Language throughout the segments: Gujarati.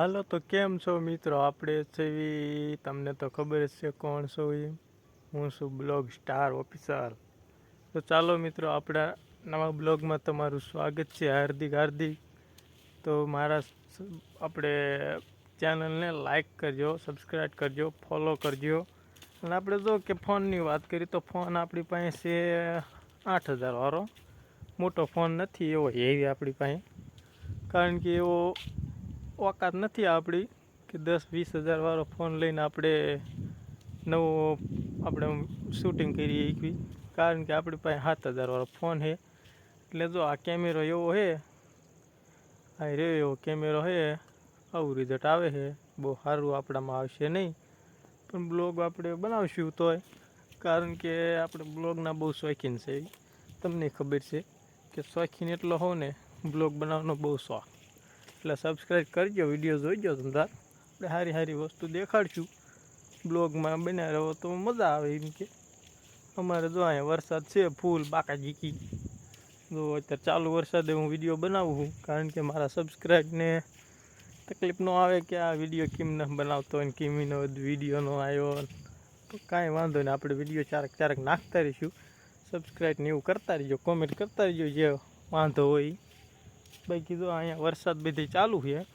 હાલો, તો કેમ છો મિત્રો? આપણે છેવી તમને તો ખબર જ છે કોણ છો એ. હું છું બ્લોગ સ્ટાર ઓફિસર. તો ચાલો મિત્રો, આપણા નવા બ્લોગમાં તમારું સ્વાગત છે હાર્દિક હાર્દિક. તો મારા આપણે ચેનલને લાઈક કરજો, સબસ્ક્રાઈબ કરજો, ફોલો કરજો. અને આપણે જો કે ફોનની વાત કરીએ, તો ફોન આપણી પાસે છે આઠ હજારવાળો મોટો ફોન નથી એવો હેવી આપણી પાસે. કારણ કે એવો ઓકાત નથી આપણી કે દસ વીસ હજાર વાળો ફોન લઈને આપણે નવો આપણે શૂટિંગ કરીએ એકવી કારણ કે આપણી પાસે સાત હજાર વાળો ફોન છે. એટલે જો આ કેમેરો એવો છે, આ રહ્યો એવો કેમેરો છે, આવું રિઝલ્ટ આવે છે. બહુ સારું આપણામાં આવશે નહીં. પણ બ્લોગ આપણે બનાવશું તોય. કારણ કે આપણે બ્લોગના બહુ શોખીન છે. તમને ખબર છે કે શોખીન એટલો હોવ ને બ્લોગ બનાવવાનો બહુ શોખ. એટલે સબસ્ક્રાઈબ કરજો વીડિયો જોઈજો તાર આપણે સારી સારી વસ્તુ દેખાડશું. બ્લોગમાં બન્યા રહો તો મજા આવે એમ કે. અમારે જો અહીંયા વરસાદ છે, ફૂલ બાકા જીકી જો અત્યારે ચાલુ વરસાદે હું વીડિયો બનાવું છું, કારણ કે મારા સબસ્ક્રાઈબને તકલીફ ન આવે કે આ વીડિયો કેમ ન બનાવતો હોય ને કેમીનો વીડિયો ન આવ્યો તો કાંઈ વાંધો નહીં, આપણે વીડિયો ચારક ચારક નાખતા રહીશું. સબસ્ક્રાઈબ ને એવું કરતા રહીજો કોમેન્ટ કરતા રહીજો, જે વાંધો હોય. બાકી જો અહીંયા વરસાદ બધી ચાલુ છે.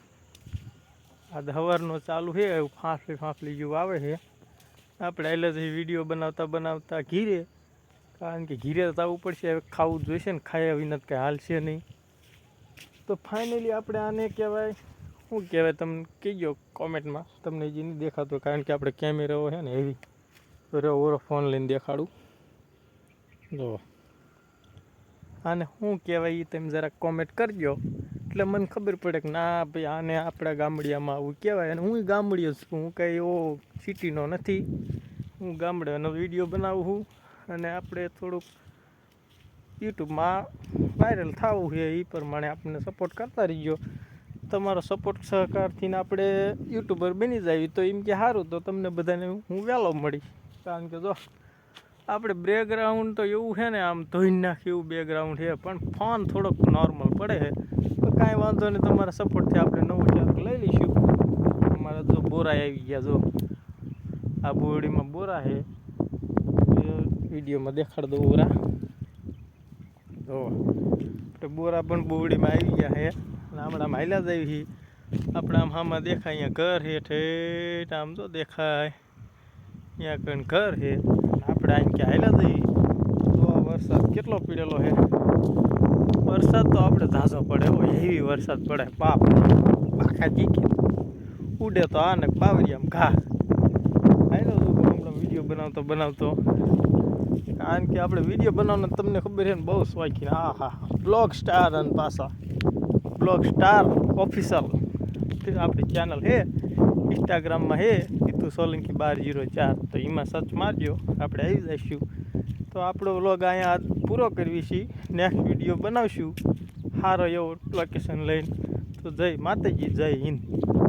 આ હવારનો ચાલુ છે ફાંફલી ફાંફલી જેવું આવે છે. આપણે એટલે વીડિયો બનાવતા બનાવતા ઘીરે, કારણ કે ઘીરે તો આવવું પડશે, હવે ખાવું જોઈશે ને, ખાયા વિના કંઈ હાલશે નહીં. તો ફાઇનલી આપણે આને કહેવાય, શું કહેવાય તમને કહેજો કોમેન્ટમાં, તમને જે નહીં દેખાતો, કારણ કે આપણે કેમેરો છે ને, એવી, તો રહ્યો, ઓરો ફોન લઈને દેખાડું. જો. આને શું કહેવાય એ તમે જરાક કોમેન્ટ કરજો. એટલે મને ખબર પડે કે ના ભાઈ, આને આપણા ગામડિયામાં આવું કહેવાય. અને હું ગામડીયો છું. હું કંઈ એવો સિટીનો નથી. હું ગામડાનો વીડિયો બનાવું છું. અને આપણે થોડુંક યુટ્યુબમાં વાયરલ થવું છે એ પ્રમાણે આપણને સપોર્ટ કરતા રહીજો. તમારો સપોર્ટ સહકારથી આપણે યુટ્યુબર બની જાય તો એમ કે સારું. તો તમને બધાને હું વહેલો મળી કારણ કે જો આપણે બેકગ્રાઉન્ડ તો એવું છે ને, આમ ધોઈ નાખે એવું બેકગ્રાઉન્ડ છે, પણ ફોન થોડોક નોર્મલ પડે છે. તો કાંઈ વાંધો નહીં, તમારા સપોર્ટથી આપણે નવું ચાલક લઈ લઈશું. અમારા જો બોરા આવી ગયા જો. આ બોરડીમાં બોરા છે. વિડીયોમાં દેખાડ દઉં બોરા તો બોરા પણ બોરડીમાં આવી ગયા છે. હમણાં હાલ્યા જ આવી આપણે આમ આમાં દેખાય અહીંયા ઘર છે ઠેઠ આમ તો દેખાય. અહીંયા કંઈ ઘર છે. આપણે આમ કે હાલ્યા જઈએ તો આ વરસાદ કેટલો પીડેલો છે? વરસાદ તો આપણે ઝાઝો પડે હો, એવી વરસાદ પડે, બાપ પાખા જીકી ઉડે તો આ ને બાવરી આમ ઘા. હાલો તો હમણાં વીડિયો બનાવતો બનાવતો. કારણ કે આપણે વીડિયો બનાવવાનો તમને ખબર છે ને, બહુ શોખીન. હા હા બ્લોગ સ્ટાર અને પાછા. બ્લોગ સ્ટાર ઓફિસર આપણી ચેનલ હે ઇન્સ્ટાગ્રામમાં છે. ઈતુ સોલંકી બાર જીરો ચાર. તો એમાં સર્ચ મારજો, આપણે આવી જઈશું. તો આપણો વ્લોગ અહીંયા પૂરો કરવી છીએ નેક્સ્ટ વીડિયો બનાવશું. સારો એવો લોકેશન લઈને. તો જય માતાજી, જય હિન્દ.